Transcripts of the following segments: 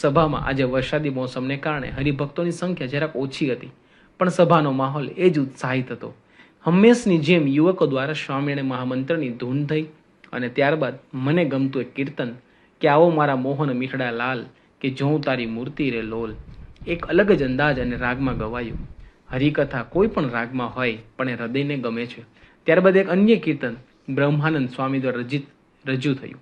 સભામાં આજે વરસાદી મોસમને કારણે હરિભક્તોની સંખ્યા જરાક ઓછી હતી, પણ સભાનો માહોલ એ જ ઉત્સાહિત હતો. હંમેશની જેમ યુવકો દ્વારા સ્વામીને મહામંત્રની ધૂન થઈ અને ત્યારબાદ મને ગમતું એક કીર્તન, કે આવો મારા મોહન મીઠડા લાલ, કે જોઉં તારી મૂર્તિ રે લોલ. એક અલગ જ અંદાજ અને રાગમાં ગવાયું. હરિકથા કોઈ પણ રાગમાં હોય, પણ એ હૃદયને ગમે છે. ત્યારબાદ એક અન્ય કીર્તન બ્રહ્માનંદ સ્વામી દ્વારા રજિત, રજૂ થયું.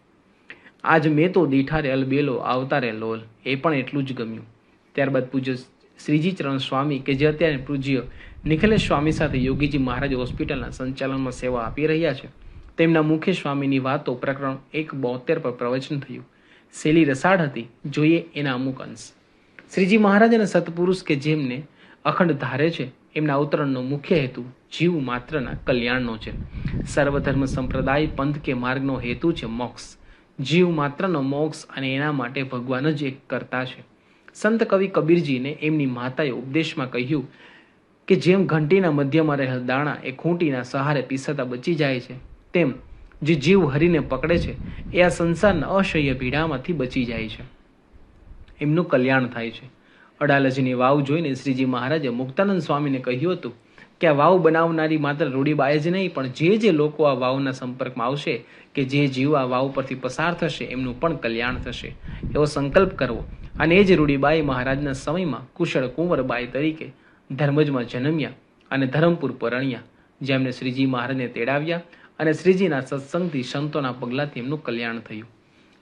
આજ મેં તો દીઠારે અલબેલો, આવતારે લોલ, એ પણ એટલું જ ગમ્યું. ત્યારબાદ પૂજ્ય શ્રીજી ચરણ સ્વામી કે જે અત્યારે પૂજ્ય નિખિલેશ સ્વામી સાથે યોગીજી મહારાજ હોસ્પિટલના સંચાલનમાં સેવા આપી રહ્યા છે, તેમના મુખે સ્વામીની વાતો પ્રકરણ એક બોતેર પર પ્રવચન થયું. શૈલી રસાળ હતી, જોઈએ એના અમુક અંશ. શ્રીજી મહારાજ અને સત્પુરુષ કે જેમને અખંડ ધારે છે, એમના અવતરણનો મુખ્ય હેતુ જીવ માત્રના કલ્યાણનો છે. સર્વધર્મ સંપ્રદાય, પંથ કે માર્ગનો હેતુ છે મોક્ષ. જીવ માત્રનો મોક્ષ અને એના માટે ભગવાન જ એક કરતા છે. સંત કવિ કબીરજીને એમની માતાએ ઉપદેશમાં કહ્યું કે જેમ ઘંટીના મધ્યમાં રહેલ દાણા એ ખૂંટીના સહારે પીસતા બચી જાય છે, તેમ જે જીવ હરીને પકડે છે એ આ સંસારના અસહ્ય ભીડામાંથી બચી જાય છે. એમનું કલ્યાણ થાય છે. અડાલજની વાવ જોઈને શ્રીજી મહારાજે મુક્તાનંદ સ્વામીને કહ્યું હતું કે આ વાવ બનાવનારી માત્ર રૂડીબાએ જ નહીં, પણ જે જે લોકો આ વાવના સંપર્કમાં આવશે કે જે જીવ આ વાવ પરથી પસાર થશે, એમનું પણ કલ્યાણ થશે. એવો સંકલ્પ કરવો. અને એ જ રૂડીબાઈ મહારાજના સમયમાં કુશળ કુંવરબાઈ તરીકે ધર્મજમાં જન્મ્યા અને ધરમપુર પરણ્યા જેમને શ્રીજી મહારાજને તેડાવ્યા અને શ્રીજીના સત્સંગથી સંતોના પગલાંથી એમનું કલ્યાણ થયું.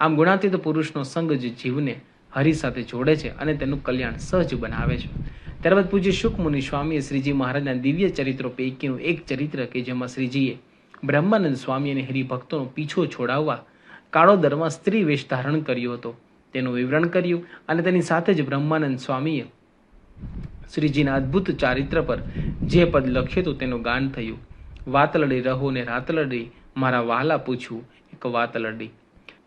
આમ ગુણાતીત પુરુષનો સંગ જ જીવને હરિ સાથે જોડે છે અને તેનું કલ્યાણ સહજ બનાવે છે. ત્યારબાદ પૂજ્ય શુકમુનિ સ્વામીએ શ્રીજી મહારાજના દિવ્ય ચરિત્રો પૈકીનું એક ચરિત્ર કે જેમાં શ્રીજીએ બ્રહ્માનંદ સ્વામી અને હરિભક્તોનો પીછો છોડાવવા કાળો દરમાં સ્ત્રી વેશ ધારણ કર્યો હતો. તેનું વિવરણ કર્યું અને તેની સાથે જ બ્રહ્માનંદ સ્વામીએ શ્રીજીના અદ્ભુત ચારિત્ર પર જે પદ લખ્યું હતું તેનું ગાન થયું. વાતલડી રહો ને રાતલડી, મારા વાલા પૂછ્યું, એક વાતલડી.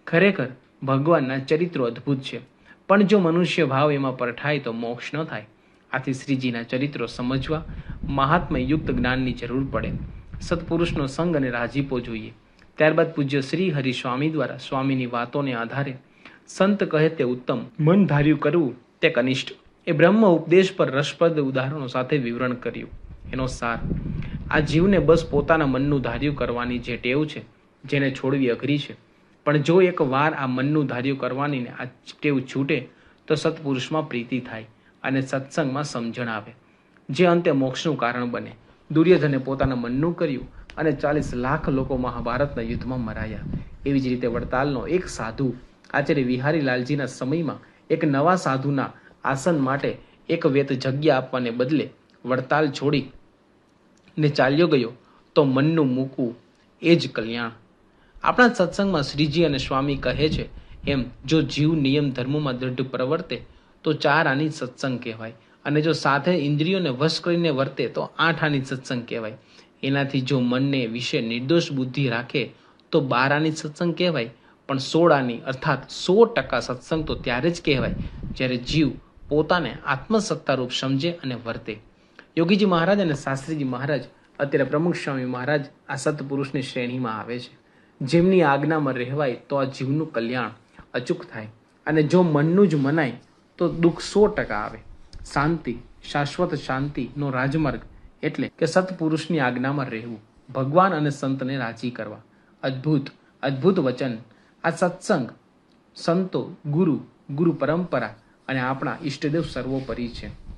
ખરેખર ભગવાનના ચરિત્રો અદ્ભુત છે. પણ જો મનુષ્ય ભાવ એમાં પરઠાય તો મોક્ષ ન થાય. આથી શ્રીજીના ચરિત્રો સમજવા મહાત્મા યુક્ત જ્ઞાનની જરૂર પડે. સત્પુરુષનો સંગ અને રાજીપો જોઈએ. ત્યારબાદ પૂજ્ય શ્રી હરિ સ્વામી દ્વારા સ્વામીની વાતોને આધારે સંત કહે તે ઉત્તમ, મન ધાર્યું કરવું તે કનિષ્ઠ. એ બ્રહ્મ ઉપદેશ પર રસપ્રદ ઉદાહરણો સાથે વિવરણ કર્યું. એનો સાર, આ જીવને બસ પોતાના મનનું ધાર્યું કરવાની જે ટેવ છે, જેને છોડવી અઘરી છે. પણ જો એક વાર આ મનનું ધાર્યું કરવાની આ ટેવ છૂટે, તો સત્પુરુષમાં પ્રીતિ થાય. અને સત્સંગમાં સમજણ આવે. જે અંતે મોક્ષનું કારણ બને. દુર્યોધને પોતાના મનનું કર્યું અને ચાલીસ લાખ લોકો મહાભારતના યુદ્ધમાં મરાયા. એવી જ રીતે વડતાલનો એક સાધુ, આચાર્ય વિહારી લાલજીના સમયમાં એક નવા સાધુના આસન માટે એક વેત જગ્યા આપવાને બદલે વડતાલ છોડી ને ચાલ્યો ગયો, તો મનનું મૂકવું એ જ કલ્યાણ. આપણા સત્સંગમાં શ્રીજી અને સ્વામી કહે છે એમ, જો જીવ નિયમ ધર્મોમાં દૃઢ પ્રવર્તે તો ચાર આની સત્સંગ કહેવાય. અને જો સાથે ઇન્દ્રિયોને વશ કરીને વર્તે તો આઠ આની સત્સંગ કહેવાય. એનાથી જો મનને વિશે નિર્દોષ બુદ્ધિ રાખે તો બાર આની સત્સંગ કહેવાય. પણ સોળ આની અર્થાત સો ટકા સત્સંગ તો ત્યારે જ કહેવાય, જ્યારે જીવ પોતાને આત્મસત્તારૂપ સમજે અને વર્તે. યોગીજી મહારાજ અને શાસ્ત્રીજી મહારાજ, અત્યારે પ્રમુખ સ્વામી મહારાજ આ સત્પુરુષની શ્રેણીમાં આવે છે. જેમની આજ્ઞામાં રહેવાય તો આ જીવનું કલ્યાણ અચૂક થાય. અને જો મનનું જ મનાય તો દુઃખ સો ટકા આવે. શાંતિ, શાશ્વત શાંતિનો રાજમાર્ગ એટલે કે સત્પુરુષની આજ્ઞામાં રહેવું. ભગવાન અને સંતને રાજી કરવા. અદ્ભુત અદ્ભુત વચન. આ સત્સંગ, સંતો, ગુરુ ગુરુ પરંપરા અને આપણા ઈષ્ટદેવ સર્વોપરી છે.